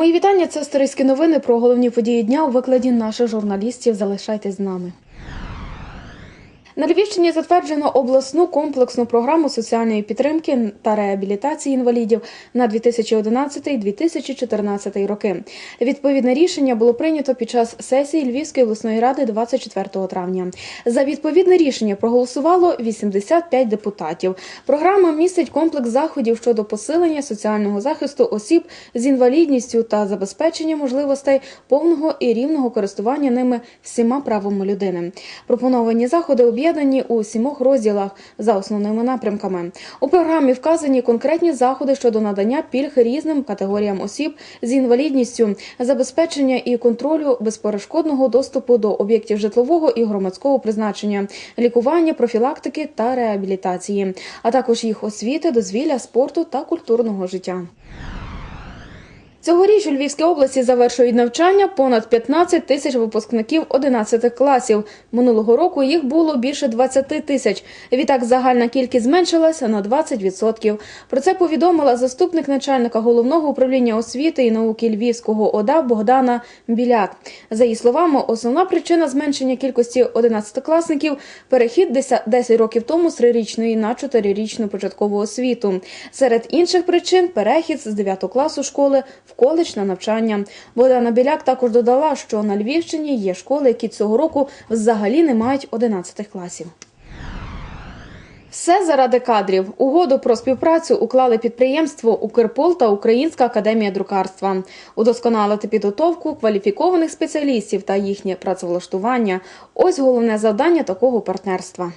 Мої вітання. Це історичні новини про головні події дня у викладі наших журналістів. Залишайтесь з нами. На Львівщині затверджено обласну комплексну програму соціальної підтримки та реабілітації інвалідів на 2011-2014 роки. Відповідне рішення було прийнято під час сесії Львівської обласної ради 24 травня. За відповідне рішення проголосувало 85 депутатів. Програма містить комплекс заходів щодо посилення соціального захисту осіб з інвалідністю та забезпечення можливостей повного і рівного користування ними всіма правами людини. Пропоновані заходи об'єднані у сімох розділах за основними напрямками. У програмі вказані конкретні заходи щодо надання пільг різним категоріям осіб з інвалідністю, забезпечення і контролю безперешкодного доступу до об'єктів житлового і громадського призначення, лікування, профілактики та реабілітації, а також їх освіти, дозвілля, спорту та культурного життя. Цьогоріч у Львівській області завершують навчання понад 15 тисяч випускників 11 класів. Минулого року їх було більше 20 тисяч. Відтак загальна кількість зменшилася на 20%. Про це повідомила заступник начальника головного управління освіти і науки Львівського ОДА Богдана Біляк. За її словами, основна причина зменшення кількості 11-класників – перехід 10 років тому з трирічної на чотирирічну початкову освіту. Серед інших причин – перехід з 9 класу школи коледж на навчання. Богдана Біляк також додала, що на Львівщині є школи, які цього року взагалі не мають 11 класів. Все заради кадрів. Угоду про співпрацю уклали підприємство Укрпол та Українська академія друкарства. Удосконалити підготовку кваліфікованих спеціалістів та їхнє працевлаштування. Ось головне завдання такого партнерства.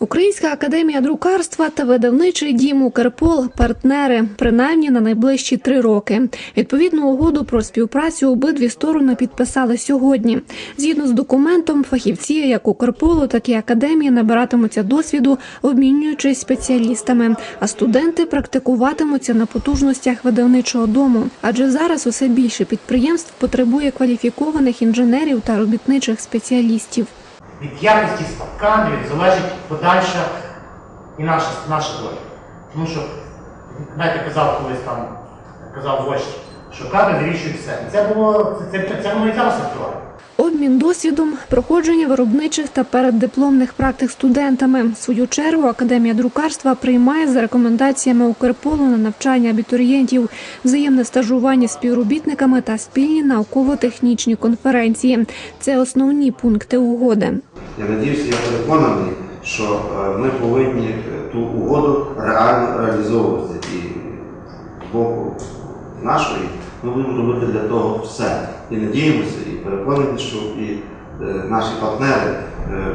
Українська академія друкарства та видавничий дім Укрпол – партнери, принаймні на найближчі три роки. Відповідну угоду про співпрацю обидві сторони підписали сьогодні. Згідно з документом, фахівці як Укрполу, так і академії набиратимуться досвіду, обмінюючись спеціалістами, а студенти практикуватимуться на потужностях видавничого дому. Адже зараз усе більше підприємств потребує кваліфікованих інженерів та робітничих спеціалістів. Від якості кадрів залежить подальша і наша, наша доля. Тому що, знаєте, казав колись там, казав вождь, що кадри вирішують все. Це було, це, це, це воно і зараз актуально. Обмін досвідом, проходження виробничих та переддипломних практик студентами. В свою чергу Академія друкарства приймає за рекомендаціями Укрполу на навчання абітурієнтів, взаємне стажування з співробітниками та спільні науково-технічні конференції. Це основні пункти угоди. Я надіюся, я переконаний, що е, ми повинні е, ту угоду реально реалізовувати. І з боку нашої ми будемо робити для того все. І надіємося, і переконані, що і е, наші партнери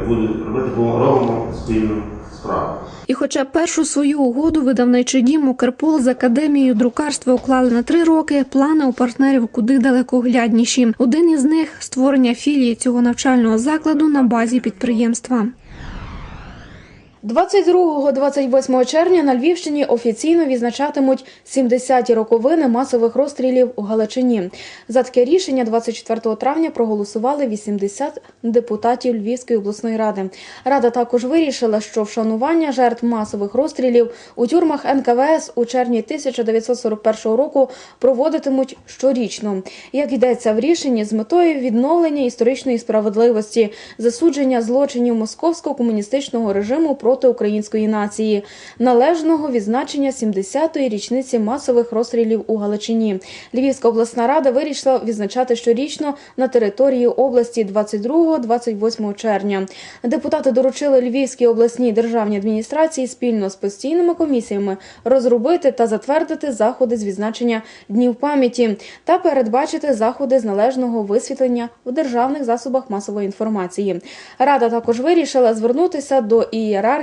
будуть робити, бо робимо спільну справу. І хоча першу свою угоду видавничий дім Укрпол з академією друкарства уклали на три роки, плани у партнерів куди далекоглядніші. Один із них створення філії цього навчального закладу на базі підприємства. 22-28 червня на Львівщині офіційно відзначатимуть 70-ті роковини масових розстрілів у Галичині. За таке рішення 24 травня проголосували 80 депутатів Львівської обласної ради. Рада також вирішила, що вшанування жертв масових розстрілів у тюрмах НКВС у червні 1941 року проводитимуть щорічно. Як йдеться в рішенні з метою відновлення історичної справедливості, засудження злочинів московського комуністичного режиму проти української нації, належного відзначення 70-ї річниці масових розстрілів у Галичині. Львівська обласна рада вирішила відзначати щорічно на території області 22-28 червня. Депутати доручили Львівській обласній державній адміністрації спільно з постійними комісіями розробити та затвердити заходи з відзначення днів пам'яті та передбачити заходи з належного висвітлення в державних засобах масової інформації. Рада також вирішила звернутися до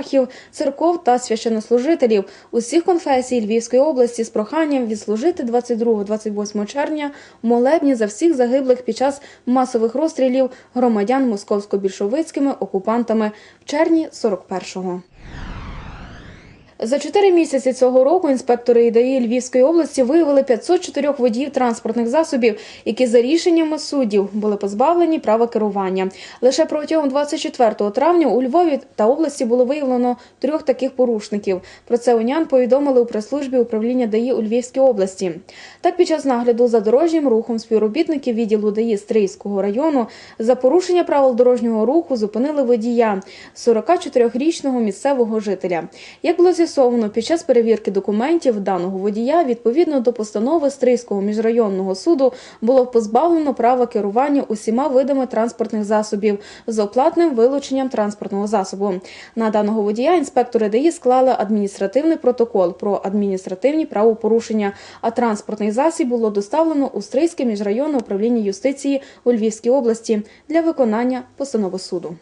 ієрархів, церков та священнослужителів усіх конфесій Львівської області з проханням відслужити 22-28 червня молебні за всіх загиблих під час масових розстрілів громадян московсько-більшовицькими окупантами в червні 41-го. За чотири місяці цього року інспектори ІДАІ Львівської області виявили 504 водіїв транспортних засобів, які за рішеннями суддів були позбавлені права керування. Лише протягом 24 травня у Львові та області було виявлено трьох таких порушників. Про це унян повідомили у прес-службі управління ДАІ у Львівській області. Так, під час нагляду за дорожнім рухом співробітники відділу ДАІ Стрийського району за порушення правил дорожнього руху зупинили водія 44-річного місцевого жителя. Як було з'ясовано, під час перевірки документів даного водія відповідно до постанови Стрийського міжрайонного суду було позбавлено права керування усіма видами транспортних засобів з оплатним вилученням транспортного засобу. На даного водія інспектори ДАІ склали адміністративний протокол про адміністративні правопорушення, а транспортний засіб було доставлено у Стрийське міжрайонне управління юстиції у Львівській області для виконання постанови суду.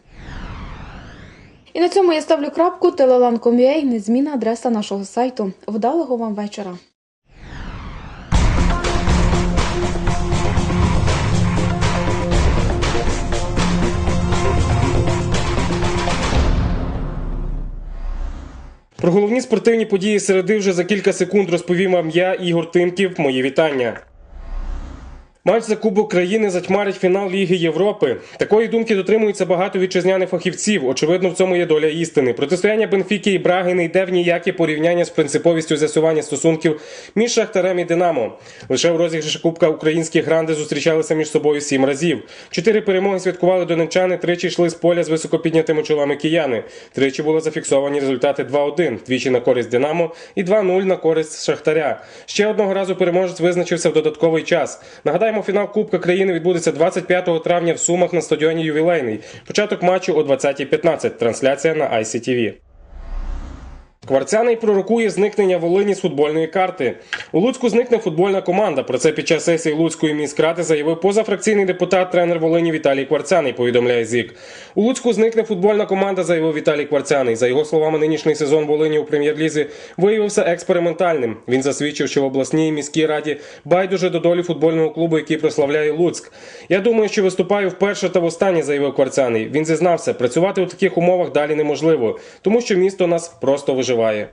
І на цьому я ставлю крапку. Telelan.com.ua – незмінна адреса нашого сайту. Вдалого вам вечора. Про головні спортивні події середи вже за кілька секунд розповім вам я, Ігор Тимків. Мої вітання. Матч за Кубок країни затьмарить фінал Ліги Європи. Такої думки дотримуються багато вітчизняних фахівців. Очевидно, в цьому є доля істини. Протистояння Бенфіки і Браги не йде в ніяке порівняння з принциповістю з'ясування стосунків між Шахтарем і Динамо. Лише в розіграші Кубка українські гранди зустрічалися між собою сім разів. Чотири перемоги святкували донечани, тричі йшли з поля з високопіднятими чолами кияни. Тричі були зафіксовані результати 2-1, двічі на користь Динамо і 2-0 на користь Шахтаря. Ще одного разу переможець визначився в додатковий час. Нагадаємо, фінал Кубка країни відбудеться 25 травня в Сумах на стадіоні Ювілейний. Початок матчу о 20.15. Трансляція на ICTV. Кварцяний пророкує зникнення Волині з футбольної карти. У Луцьку зникне футбольна команда. Про це під час сесії Луцької міськради заявив позафракційний депутат, тренер Волині Віталій Кварцяний. Повідомляє ЗІК. У Луцьку зникне футбольна команда, заявив Віталій Кварцяний. За його словами, нинішній сезон Волині у прем'єр-лізі виявився експериментальним. Він засвідчив, що в обласній міській раді байдуже до долі футбольного клубу, який прославляє Луцьк. Я думаю, що виступаю вперше та востаннє, заявив Кварцяний. Він зізнався, працювати у таких умовах далі неможливо, тому що місто нас просто виживає. вживає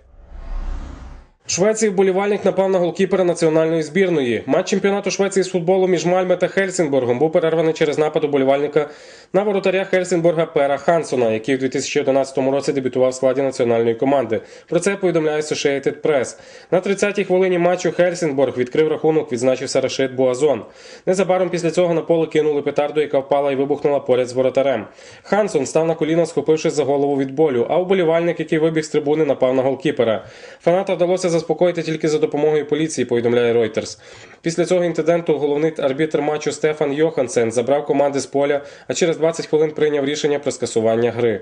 Швеції вболівальник напав на голкіпера національної збірної. Матч чемпіонату Швеції з футболу між Мальме та Хельсінборгом був перерваний через напад уболівальника на воротаря Хельсінборга Пера Хансона, який у 2011 році дебютував в складі національної команди. Про це повідомляє Associated Press. На 30-й хвилині матчу Хельсінборг відкрив рахунок, відзначився Рашид Буазон. Незабаром після цього на поле кинули петарду, яка впала і вибухнула поряд з воротарем. Хансон став на коліна, схопившись за голову від болю, а уболівальник, який вибіг з трибуни, напав на голкіпера. Фаната вдалося заспокоїти тільки за допомогою поліції, повідомляє Reuters. Після цього інциденту головний арбітр матчу Стефан Йохансен забрав команди з поля, а через 20 хвилин прийняв рішення про скасування гри.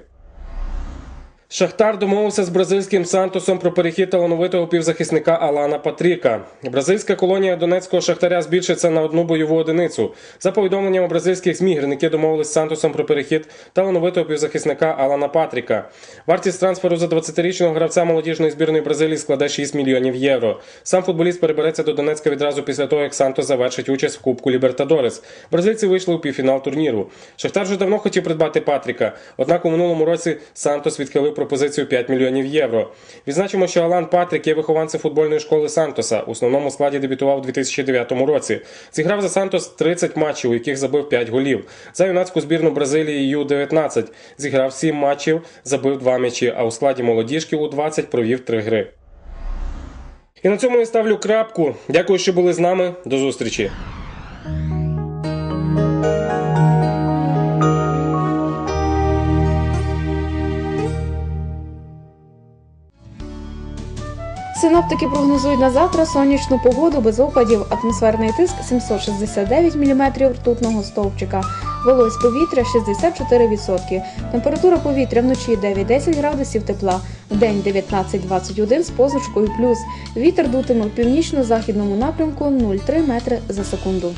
Шахтар домовився з бразильським Сантосом про перехід талановитого півзахисника Алана Патріка. Бразильська колонія донецького шахтаря збільшиться на одну бойову одиницю. За повідомленням бразильських ЗМІ, гірники домовились з Сантосом про перехід талановитого півзахисника Алана Патріка. Вартість трансферу за 20-річного гравця молодіжної збірної Бразилії складе 6 мільйонів євро. Сам футболіст перебереться до Донецька відразу після того, як Сантос завершить участь в Кубку Лібертадорес. Бразильці вийшли у півфінал турніру. Шахтар вже давно хотів придбати Патріка, однак у минулому році Сантос відхилив пропозицію 5 мільйонів євро. Відзначимо, що Алан Патрік є вихованцем футбольної школи Сантоса. У основному складі дебютував у 2009 році. Зіграв за Сантос 30 матчів, у яких забив 5 голів. За юнацьку збірну Бразилії Ю-19 зіграв 7 матчів, забив 2 м'ячі, а у складі молодіжки у 20 провів 3 гри. І на цьому я ставлю крапку. Дякую, що були з нами. До зустрічі. Синоптики прогнозують на завтра сонячну погоду без опадів, атмосферний тиск 769 мм ртутного стовпчика, волось повітря 64%, температура повітря вночі 9-10 градусів тепла, день 19-21 з позначкою плюс. Вітер дутиме в північно-західному напрямку 0,3 метри за секунду.